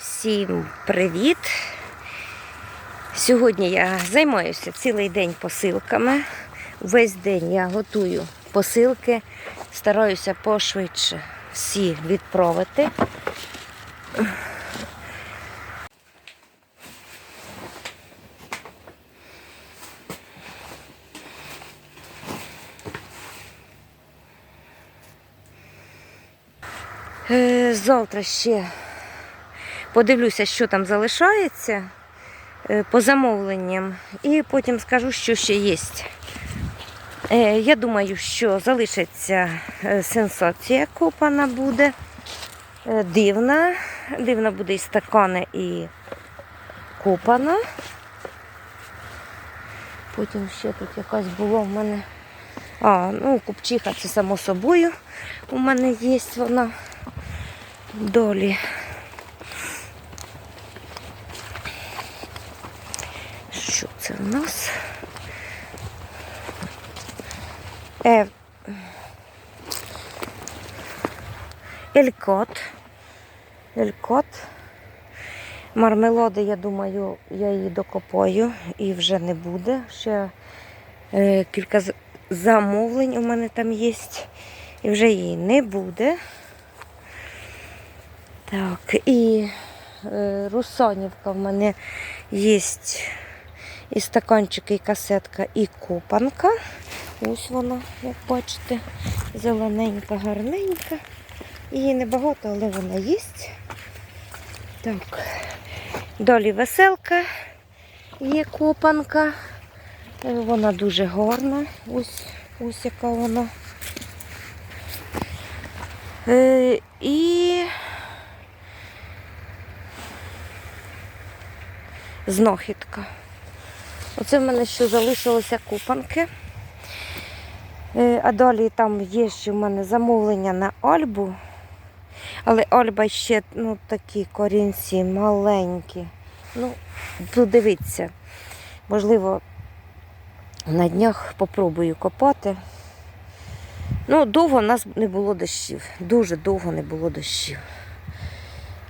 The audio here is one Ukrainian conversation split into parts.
Всім привіт! Сьогодні я займаюся цілий день посилками. Весь день я готую посилки, стараюся пошвидше всі відправити. Е, Завтра ще подивлюся, що там залишається е, по замовленням, і потім скажу, що ще є. Е, Я думаю, що залишиться е, сенсація копана буде. Дивна. Дивна буде і стакани, і копана. Потім ще тут якась була в мене. А, ну, купчиха це само собою. У мене є вона долі. Що це в нас? Е, Елькот. Елькот. Мармелади, я думаю, я її докопаю і вже не буде. Ще е, кілька замовлень у мене там є. І вже її не буде. Так, і е, русонівка в мене є і стаканчики, і касетка, і купанка. Ось вона, як бачите, зелененька, гарненька. Її небагато, але вона є. Так. Далі веселка є копанка. Е, Вона дуже гарна. Ось, ось яка вона. Е, і знахідка. Оце в мене ще залишилося купанки. Е, А далі там є ще в мене замовлення на Альбу. Але Альба ще ну, такі корінці маленькі. Ну, подивіться. Можливо, на днях попробую копати. Ну, довго в нас не було дощів. Дуже довго не було дощів.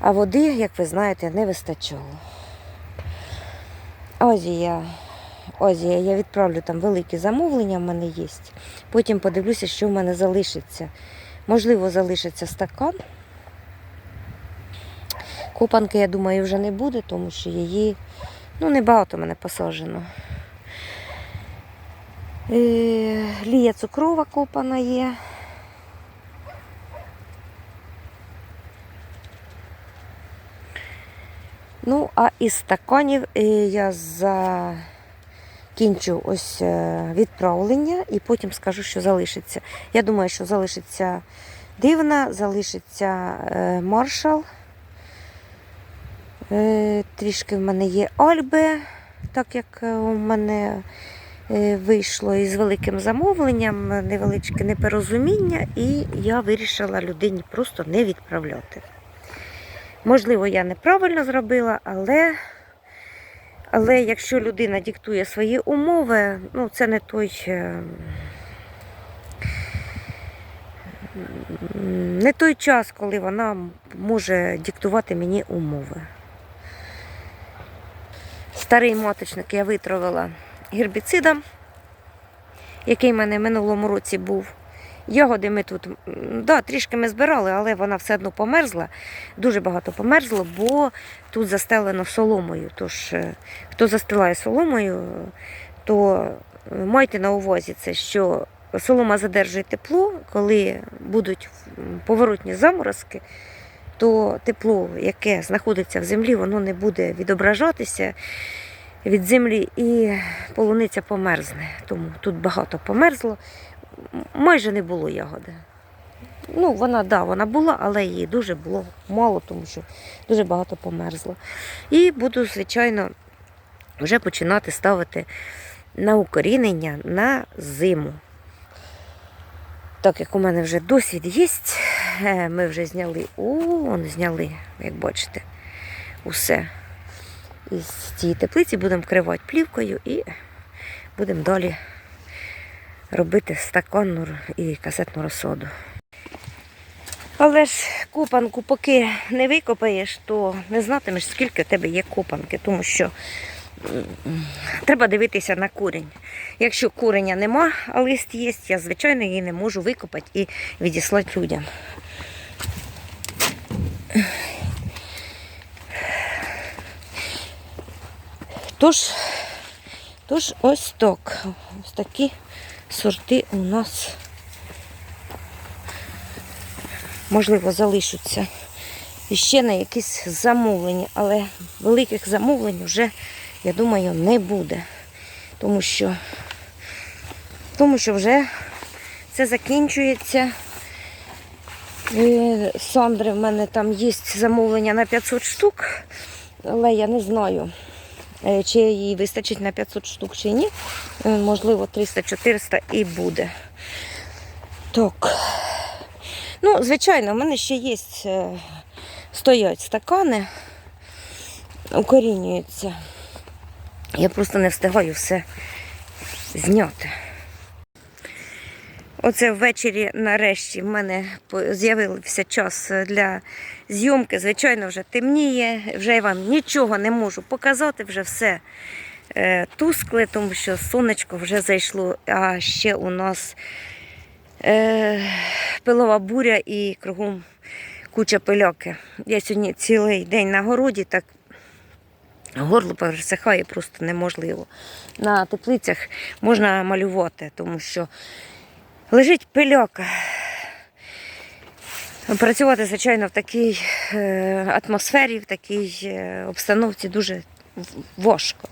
А води, як ви знаєте, не вистачало. Азія. Азія, я відправлю там великі замовлення в мене є. Потім подивлюся, що в мене залишиться. Можливо, залишиться стакан. Купанки, я думаю, вже не буде, тому що її ну, небагато мене посаджено. Е, Лія цукрова копана є. Ну, а із стаканів е, я закінчу ось е, відправлення і потім скажу, що залишиться. Я думаю, що залишиться дивна, залишиться е, маршал. Е, Трішки в мене є альби, так як у мене вийшло із великим замовленням, невеличке непорозуміння, і я вирішила людині просто не відправляти. Можливо, я неправильно зробила, але, але якщо людина диктує свої умови, ну це не той. е, Не той час, коли вона може диктувати мені умови. Старий моточник я витравила гербіцидом, який в мене в минулому році був. Ягоди ми тут, да, трішки ми збирали, але вона все одно померзла. Дуже багато померзло, бо тут застелено соломою. Тож, е, хто застилає соломою, то е, майте на увазі це, що солома задержує тепло, коли будуть поворотні заморозки, то тепло, яке знаходиться в землі, воно не буде відображатися від землі і полуниця померзне. Тому тут багато померзло. Майже не було ягоди. Ну, вона, да, вона була, але її дуже було мало, тому що дуже багато померзло. І буду, звичайно, вже починати ставити на укорінення на зиму. Так як у мене вже досвід є, е, ми вже зняли, о, зняли, як бачите, усе. Із цієї теплиці будемо вкривати плівкою і будемо далі робити стаканну і касетну розсоду. Але ж копанку, поки не викопаєш, то не знатимеш, скільки у тебе є копанки, тому що треба дивитися на курень. Якщо куреня нема, а лист є, я звичайно її не можу викопати і відіслати людям. Тож, тож ось так. Ось такі сорти у нас можливо залишаться і ще на якісь замовлення, але великих замовлень вже, я думаю, не буде. Тому що, тому що вже це закінчується. І Сандри, в мене там є замовлення на 500 штук, але я не знаю, е, чи їй вистачить на 500 штук чи ні. Можливо, 300-400 і буде. Так. Ну, звичайно, в мене ще є е, стоять стакани, укорінюються. Я просто не встигаю все зняти. Оце ввечері нарешті в мене з'явився час для зйомки. Звичайно, вже темніє, вже я вам нічого не можу показати, вже все е, тускле, тому що сонечко вже зайшло, а ще у нас е, пилова буря і кругом куча пильоки. Я сьогодні цілий день на городі, так горло пересихає просто неможливо. На теплицях можна малювати, тому що лежить пильока. Працювати, звичайно, в такій е, атмосфері, в такій обстановці дуже важко.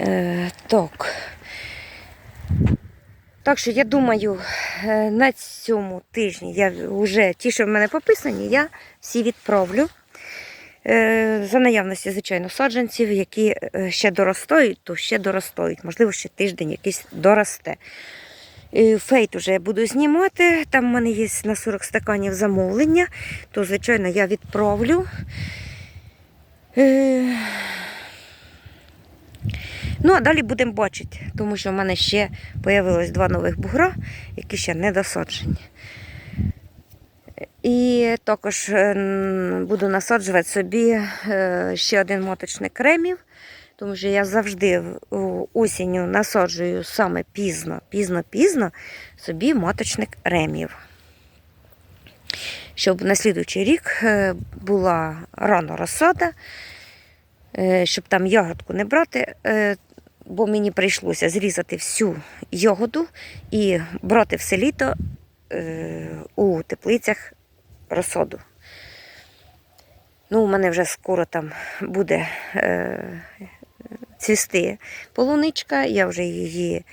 Е, так. Так що я думаю, е, на цьому тижні я вже ті, що в мене пописані, я всі відправлю. Е, За наявності, звичайно, саджанців, які е, ще доростають, то ще доростають. Можливо, ще тиждень якийсь доросте. Фейт вже я буду знімати. Там в мене є на 40 стаканів замовлення, то, звичайно, я відправлю. Ну, а далі будемо бачити, тому що в мене ще з'явилось два нових бугра, які ще не досаджені. І також е, буду насаджувати собі е, ще один моточник кремів, тому що я завжди осінню насаджую саме пізно, пізно-пізно собі моточник ремів. Щоб на слідуючий рік е, була рано розсада, щоб там ягодку не брати, бо мені прийшлося зрізати всю ягоду і брати все літо е, у теплицях розсаду. Ну, у мене вже скоро там буде е, цвісти полуничка, я вже її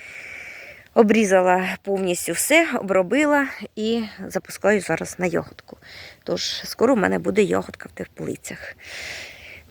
обрізала повністю все, обробила і запускаю зараз на ягодку. Тож скоро в мене буде ягодка в теплицях.